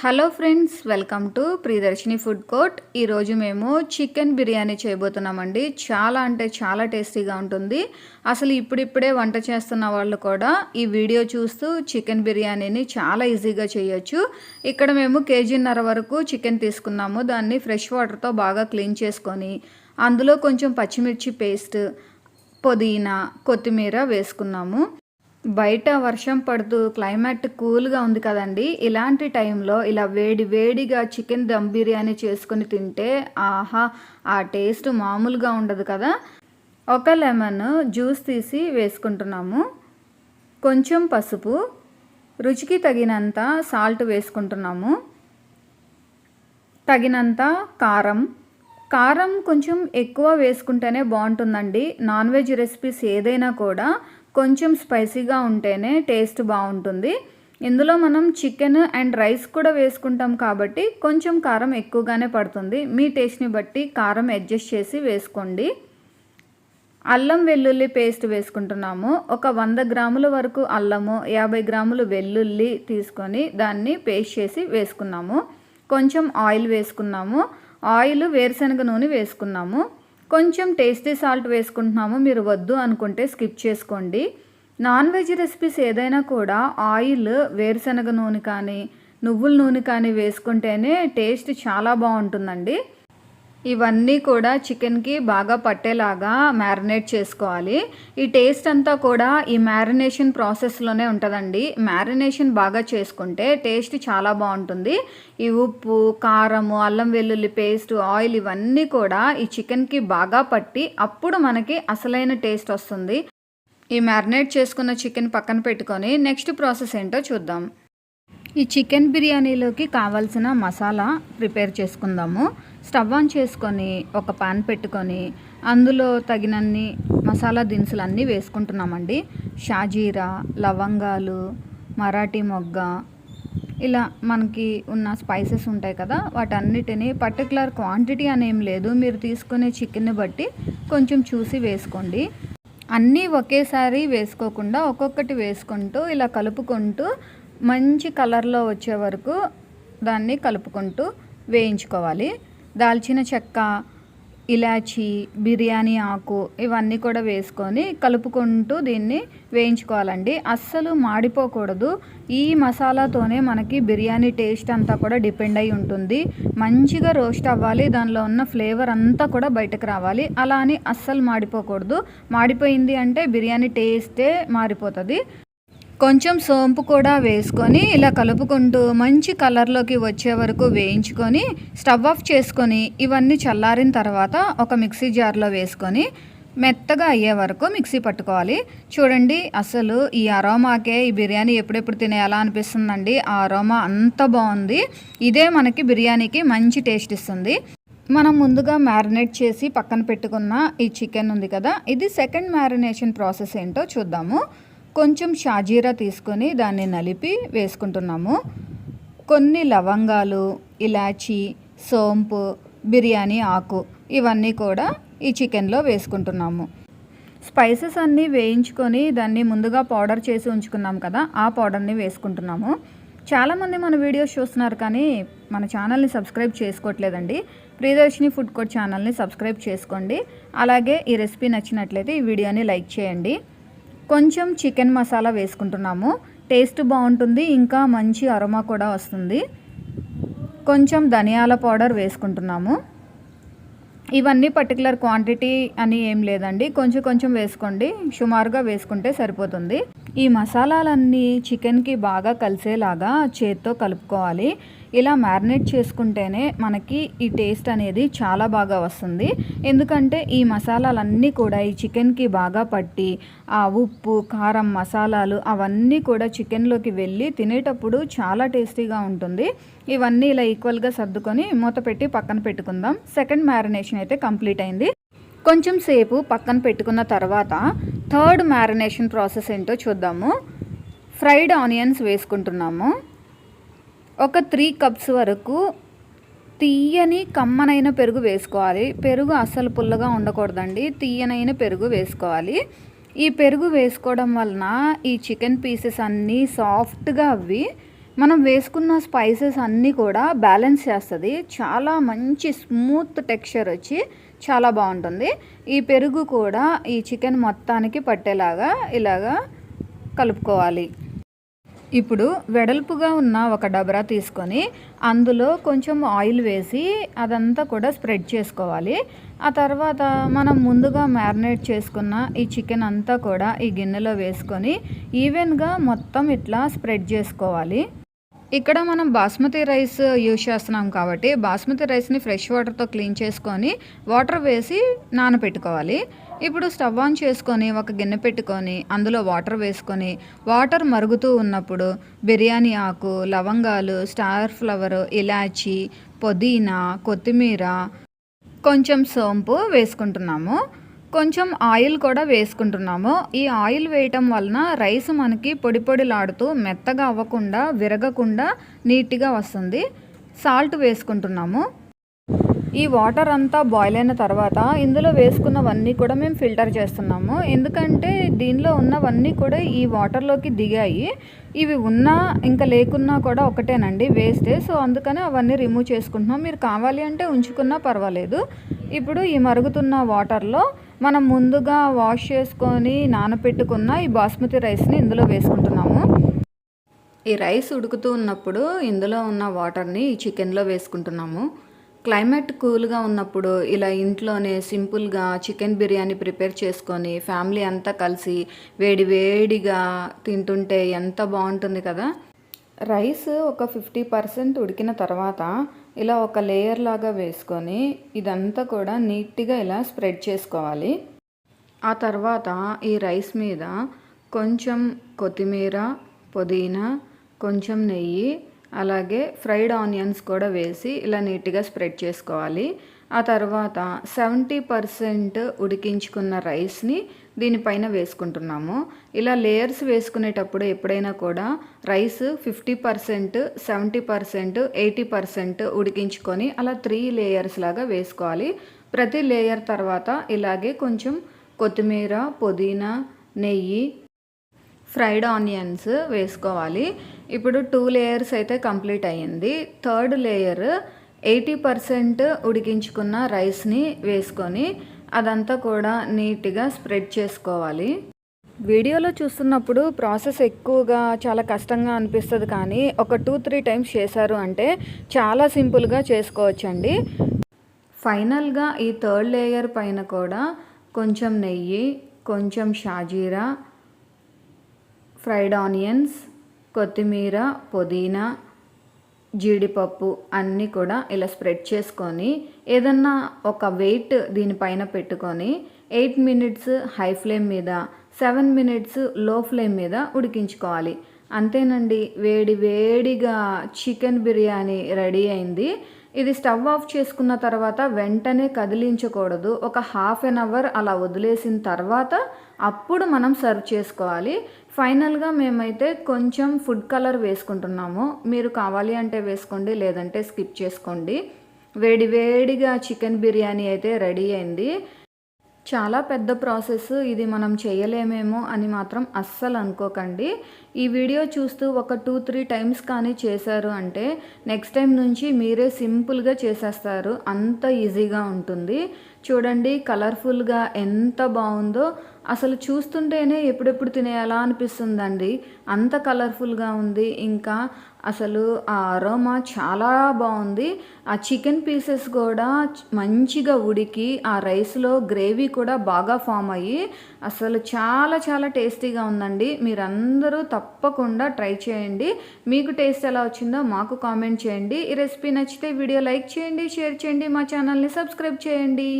Hello friends welcome to Priyadarshini food court. ఈరోజు మేము chicken biryani చేయబోతున్నామండి. చాలా అంటే చాలా టేస్టీగా ఉంటుంది. అసలు ఇప్పుడిప్పుడే వంట చేస్తున్న వాళ్ళు కూడా ఈ వీడియో చూస్తూ చికెన్ బిర్యానీని చాలా ఈజీగా చేయొచ్చు. ఇక్కడ మేము కేజీన్నర వరకు చికెన్ తీసుకున్నాము. దాన్ని ఫ్రెష్ వాటర్తో బాగా క్లీన్ చేసుకొని అందులో కొంచెం పచ్చిమిర్చి పేస్ట్ పుదీనా కొత్తిమీర వేసుకున్నాము. బయట వర్షం పడుతూ క్లైమేట్ కూల్గా ఉంది కదండి. ఇలాంటి టైంలో ఇలా వేడి వేడిగా చికెన్ దమ్ బిర్యానీ చేసుకొని తింటే ఆహా ఆ టేస్ట్ మామూలుగా ఉండదు కదా. ఒక లెమన్ జ్యూస్ తీసి వేసుకుంటున్నాము. కొంచెం పసుపు రుచికి తగినంత సాల్ట్ వేసుకుంటున్నాము. తగినంత కారం. కారం కొంచెం ఎక్కువ వేసుకుంటేనే బాగుంటుందండి. నాన్ వెజ్ రెసిపీస్ ఏదైనా కూడా కొంచెం స్పైసీగా ఉంటేనే టేస్ట్ బాగుంటుంది. ఇందులో మనం చికెన్ అండ్ రైస్ కూడా వేసుకుంటాం కాబట్టి కొంచెం కారం ఎక్కువగానే పడుతుంది. మీ టేస్ట్ని బట్టి కారం అడ్జస్ట్ చేసి వేసుకోండి. అల్లం వెల్లుల్లి పేస్ట్ వేసుకుంటున్నాము. ఒక వంద గ్రాముల వరకు అల్లము యాభై గ్రాములు వెల్లుల్లి తీసుకొని దాన్ని పేస్ట్ చేసి వేసుకున్నాము. కొంచెం ఆయిల్ వేసుకున్నాము. ఆయిల్ వేరుశనగ నూనె వేసుకున్నాము. కొంచెం టేస్టీ సాల్ట్ వేసుకుంటున్నాము మీరు వద్దు అనుకుంటే స్కిప్ చేసుకోండి. నాన్ వెజ్ రెసిపీస్ ఏదైనా కూడా ఆయిల్ వేరుశనగ నూనె కానీ నువ్వుల నూనె కానీ వేసుకుంటేనే టేస్ట్ చాలా బాగుంటుందండి. ఇవన్నీ కూడా చికెన్కి బాగా పట్టేలాగా మ్యారినేట్ చేసుకోవాలి. ఈ టేస్ట్ అంతా కూడా ఈ మ్యారినేషన్ ప్రాసెస్లోనే ఉంటుందండి. మ్యారినేషన్ బాగా చేసుకుంటే టేస్ట్ చాలా బాగుంటుంది. ఈ ఉప్పు కారము అల్లం వెల్లుల్లి పేస్ట్ ఆయిల్ ఇవన్నీ కూడా ఈ చికెన్కి బాగా పట్టి అప్పుడు మనకి అసలైన టేస్ట్ వస్తుంది. ఈ మ్యారినేట్ చేసుకున్న చికెన్ పక్కన పెట్టుకొని నెక్స్ట్ ప్రాసెస్ ఏంటో చూద్దాం. ఈ చికెన్ బిర్యానీలోకి కావాల్సిన మసాలా ప్రిపేర్ చేసుకుందాము. స్టవ్ ఆన్ చేసుకొని ఒక పాన్ పెట్టుకొని అందులో తగినన్ని మసాలా దినుసులు అన్నీ వేసుకుంటున్నామండి. షాజీరా లవంగాలు మరాఠీ మొగ్గ ఇలా మనకి ఉన్న స్పైసెస్ ఉంటాయి కదా వాటన్నిటిని పర్టికులర్ క్వాంటిటీ అనేం లేదు. మీరు తీసుకునే చికెన్ని బట్టి కొంచెం చూసి వేసుకోండి. అన్నీ ఒకేసారి వేసుకోకుండా ఒక్కొక్కటి వేసుకుంటూ ఇలా కలుపుకుంటూ మంచి కలర్లో వచ్చే వరకు దాన్ని కలుపుకుంటూ వేయించుకోవాలి. దాల్చిన చెక్క ఇలాచి బిర్యానీ ఆకు ఇవన్నీ కూడా వేసుకొని కలుపుకుంటూ దీన్ని వేయించుకోవాలండి. అస్సలు మాడిపోకూడదు. ఈ మసాలాతోనే మనకి బిర్యానీ టేస్ట్ అంతా కూడా డిపెండ్ అయి ఉంటుంది. మంచిగా రోస్ట్ అవ్వాలి. దానిలో ఉన్న ఫ్లేవర్ అంతా కూడా బయటకు రావాలి. అలా అని అస్సలు మాడిపోకూడదు. మాడిపోయింది అంటే బిర్యానీ టేస్టే మారిపోతుంది. కొంచెం సోంపు కూడా వేసుకొని ఇలా కలుపుకుంటూ మంచి కలర్లోకి వచ్చే వరకు వేయించుకొని స్టవ్ ఆఫ్ చేసుకొని ఇవన్నీ చల్లారిన తర్వాత ఒక మిక్సీ జార్లో వేసుకొని మెత్తగా అయ్యే వరకు మిక్సీ పట్టుకోవాలి. చూడండి అసలు ఈ అరోమాకే ఈ బిర్యానీ ఎప్పుడెప్పుడు తినేయాలా అనిపిస్తుందండి. ఆ అరోమా అంత బాగుంది. ఇదే మనకి బిర్యానీకి మంచి టేస్ట్ ఇస్తుంది. మనం ముందుగా మ్యారినేట్ చేసి పక్కన పెట్టుకున్న ఈ చికెన్ ఉంది కదా ఇది సెకండ్ మ్యారినేషన్ ప్రాసెస్ ఏంటో చూద్దాము. కొంచెం షాజీరా తీసుకొని దాన్ని నలిపి వేసుకుంటున్నాము. కొన్ని లవంగాలు ఇలాచి సోంపు బిర్యానీ ఆకు ఇవన్నీ కూడా ఈ చికెన్లో వేసుకుంటున్నాము. స్పైసెస్ అన్నీ వేయించుకొని దాన్ని ముందుగా పౌడర్ చేసి ఉంచుకున్నాం కదా ఆ పౌడర్ని వేసుకుంటున్నాము. చాలామంది మన వీడియోస్ చూస్తున్నారు కానీ మన ఛానల్ని సబ్స్క్రైబ్ చేసుకోవట్లేదండి. ప్రియదర్శిని ఫుడ్ కోర్ట్ ఛానల్ని సబ్స్క్రైబ్ చేసుకోండి. అలాగే ఈ రెసిపీ నచ్చినట్లయితే ఈ వీడియోని లైక్ చేయండి. కొంచెం చికెన్ మసాలా వేసుకుంటున్నాము. టేస్ట్ బాగుంటుంది ఇంకా మంచి అరోమా కూడా వస్తుంది. కొంచెం ధనియాల పౌడర్ వేసుకుంటున్నాము. ఇవన్నీ పర్టికులర్ క్వాంటిటీ అని ఏం లేదండి. కొంచెం కొంచెం వేసుకోండి. సుమారుగా వేసుకుంటే సరిపోతుంది. ఈ మసాలాలన్నీ చికెన్కి బాగా కలిసేలాగా చేత్తో కలుపుకోవాలి. ఇలా మ్యారినేట్ చేసుకుంటేనే మనకి ఈ టేస్ట్ అనేది చాలా బాగా వస్తుంది. ఎందుకంటే ఈ మసాలాలన్నీ కూడా ఈ చికెన్కి బాగా పట్టి ఆ ఉప్పు కారం మసాలాలు అవన్నీ కూడా చికెన్లోకి వెళ్ళి తినేటప్పుడు చాలా టేస్టీగా ఉంటుంది. ఇవన్నీ ఇలా ఈక్వల్గా సర్దుకొని మూత పెట్టి పక్కన పెట్టుకుందాం. సెకండ్ మ్యారినేషన్ అయితే కంప్లీట్ అయింది. కొంచెం సేపు పక్కన పెట్టుకున్న తర్వాత థర్డ్ మ్యారినేషన్ ప్రాసెస్ ఏంటో చూద్దాము. ఫ్రైడ్ ఆనియన్స్ వేసుకుంటున్నాము. ఒక త్రీ కప్స్ వరకు తీయని కమ్మనైన పెరుగు వేసుకోవాలి. పెరుగు అస్సలు పుల్లగా ఉండకూడదండి. తీయనైన పెరుగు వేసుకోవాలి. ఈ పెరుగు వేసుకోవడం వలన ఈ చికెన్ పీసెస్ అన్నీ సాఫ్ట్గా అవి మనం వేసుకున్న స్పైసెస్ అన్నీ కూడా బ్యాలెన్స్ చేస్తుంది. చాలా మంచి స్మూత్ టెక్స్చర్ వచ్చి చాలా బాగుంటుంది. ఈ పెరుగు కూడా ఈ చికెన్ మొత్తానికి పట్టేలాగా ఇలాగా కలుపుకోవాలి. ఇప్పుడు వెడల్పుగా ఉన్న ఒక డబరా తీసుకొని అందులో కొంచెం ఆయిల్ వేసి అదంతా కూడా స్ప్రెడ్ చేసుకోవాలి. ఆ తర్వాత మనం ముందుగా మ్యారినేట్ చేసుకున్న ఈ చికెన్ అంతా కూడా ఈ గిన్నెలో వేసుకొని ఈవెన్గా మొత్తం ఇట్లా స్ప్రెడ్ చేసుకోవాలి. ఇక్కడ మనం బాస్మతి రైస్ యూజ్ చేస్తున్నాం కాబట్టి బాస్మతి రైస్ని ఫ్రెష్ వాటర్తో క్లీన్ చేసుకొని వాటర్ వేసి నానబెట్టుకోవాలి ఇప్పుడు స్టవ్ ఆన్ చేసుకొని ఒక గిన్నె పెట్టుకొని అందులో వాటర్ వేసుకొని వాటర్ మరుగుతూ ఉన్నప్పుడు బిర్యానీ ఆకు లవంగాలు స్టార్ ఫ్లవర్ ఇలాచి పుదీనా కొత్తిమీర కొంచెం సోంపు వేసుకుంటున్నాము. కొంచెం ఆయిల్ కూడా వేసుకుంటున్నాము. ఈ ఆయిల్ వేయటం వలన రైస్ మనకి పొడి పొడిలాడుతూ మెత్తగా అవ్వకుండా విరగకుండా నీట్గా వస్తుంది. సాల్ట్ వేసుకుంటున్నాము. ఈ వాటర్ అంతా బాయిల్ అయిన తర్వాత ఇందులో వేసుకున్నవన్నీ కూడా మేము ఫిల్టర్ చేస్తున్నాము. ఎందుకంటే దీనిలో ఉన్నవన్నీ కూడా ఈ వాటర్లోకి దిగాయి. ఇవి ఉన్నా ఇంకా లేకున్నా కూడా ఒకటేనండి వేస్తే సో అందుకని అవన్నీ రిమూవ్ చేసుకుంటున్నాం. మీరు కావాలి అంటే ఉంచుకున్నా పర్వాలేదు. ఇప్పుడు ఈ మరుగుతున్న వాటర్లో మనం ముందుగా వాష్ చేసుకొని నానపెట్టుకున్న ఈ బాస్మతి రైస్ని ఇందులో వేసుకుంటున్నాము. ఈ రైస్ ఉడుకుతూ ఉన్నప్పుడు ఇందులో ఉన్న వాటర్ని ఈ చికెన్లో వేసుకుంటున్నాము. క్లైమేట్ కూల్గా ఉన్నప్పుడు ఇలా ఇంట్లోనే సింపుల్గా చికెన్ బిర్యానీ ప్రిపేర్ చేసుకొని ఫ్యామిలీ అంతా కలిసి వేడి వేడిగా తింటుంటే ఎంత బాగుంటుంది కదా. రైస్ ఒక ఫిఫ్టీ పర్సెంట్ ఉడికిన తర్వాత ఇలా ఒక లేయర్ లాగా వేసుకొని ఇదంతా కూడా నీట్గా ఇలా స్ప్రెడ్ చేసుకోవాలి. ఆ తర్వాత ఈ రైస్ మీద కొంచెం కొత్తిమీర పుదీనా కొంచెం నెయ్యి అలాగే ఫ్రైడ్ ఆనియన్స్ కూడా వేసి ఇలా నీట్గా స్ప్రెడ్ చేసుకోవాలి. ఆ తర్వాత సెవెంటీ పర్సెంట్ ఉడికించుకున్న రైస్ని దీనిపైన వేసుకుంటున్నాము. ఇలా లేయర్స్ వేసుకునేటప్పుడు ఎప్పుడైనా కూడా rice fifty percent seventy percent eighty percent ఉడికించుకొని అలా త్రీ లేయర్స్ లాగా వేసుకోవాలి. ప్రతి లేయర్ తర్వాత ఇలాగే కొంచెం కొత్తిమీర పుదీనా నెయ్యి ఫ్రైడ్ ఆనియన్స్ వేసుకోవాలి. ఇప్పుడు టూ లేయర్స్ అయితే కంప్లీట్ అయ్యింది. థర్డ్ లేయర్ ఎయిటీ పర్సెంట్ ఉడికించుకున్న రైస్ని వేసుకొని అదంతా కూడా నీట్గా స్ప్రెడ్ చేసుకోవాలి. వీడియోలో చూస్తున్నప్పుడు ప్రాసెస్ ఎక్కువగా చాలా కష్టంగా అనిపిస్తుంది కానీ ఒక టూ త్రీ టైమ్స్ చేశారు అంటే చాలా సింపుల్గా చేసుకోవచ్చండి. ఫైనల్గా ఈ థర్డ్ లేయర్ పైన కూడా కొంచెం నెయ్యి కొంచెం షాజీరా ఫ్రైడ్ ఆనియన్స్ కొత్తిమీర పుదీనా జీడిపప్పు అన్నీ కూడా ఇలా స్ప్రెడ్ చేసుకొని ఏదన్నా ఒక వెయిట్ దీనిపైన పెట్టుకొని ఎయిట్ మినిట్స్ హై ఫ్లేమ్ మీద సెవెన్ మినిట్స్లో ఫ్లేమ్ మీద ఉడికించుకోవాలి. అంతేనండి వేడి వేడిగా చికెన్ బిర్యానీ రెడీ అయింది. ఇది స్టవ్ ఆఫ్ చేసుకున్న తర్వాత వెంటనే కదిలించకూడదు. ఒక హాఫ్ అన్ అవర్ అలా వదిలేసిన తర్వాత అప్పుడు మనం సర్వ్ చేసుకోవాలి. ఫైనల్గా మేమైతే కొంచెం ఫుడ్ కలర్ వేసుకుంటున్నాము. మీరు కావాలి అంటే వేసుకోండి లేదంటే స్కిప్ చేసుకోండి. వేడి వేడిగా చికెన్ బిర్యానీ అయితే రెడీ అయింది. చాలా పెద్ద ప్రాసెస్ ఇది మనం చేయలేమేమో అని మాత్రం అస్సలు అనుకోకండి. ఈ వీడియో చూస్తూ ఒక టూ త్రీ టైమ్స్ కానీ చేశారు అంటే నెక్స్ట్ టైం నుంచి మీరే సింపుల్గా చేసేస్తారు. అంత ఈజీగా ఉంటుంది. చూడండి కలర్ఫుల్గా ఎంత బాగుందో. అసలు చూస్తుంటేనే ఎప్పుడెప్పుడు తినేయాలా అనిపిస్తుందండి. అంత కలర్ఫుల్గా ఉంది. ఇంకా అసలు ఆ అరోమా చాలా బాగుంది. ఆ చికెన్ పీసెస్ కూడా మంచిగా ఉడికి ఆ రైస్లో గ్రేవీ కూడా బాగా ఫామ్ అయ్యి అసలు చాలా చాలా టేస్టీగా ఉందండి. మీరందరూ తప్పకుండా ట్రై చేయండి. మీకు టేస్ట్ ఎలా వచ్చిందో మాకు కామెంట్ చేయండి. ఈ రెసిపీ నచ్చితే వీడియో లైక్ చేయండి షేర్ చేయండి మా ఛానల్ని సబ్స్క్రైబ్ చేయండి.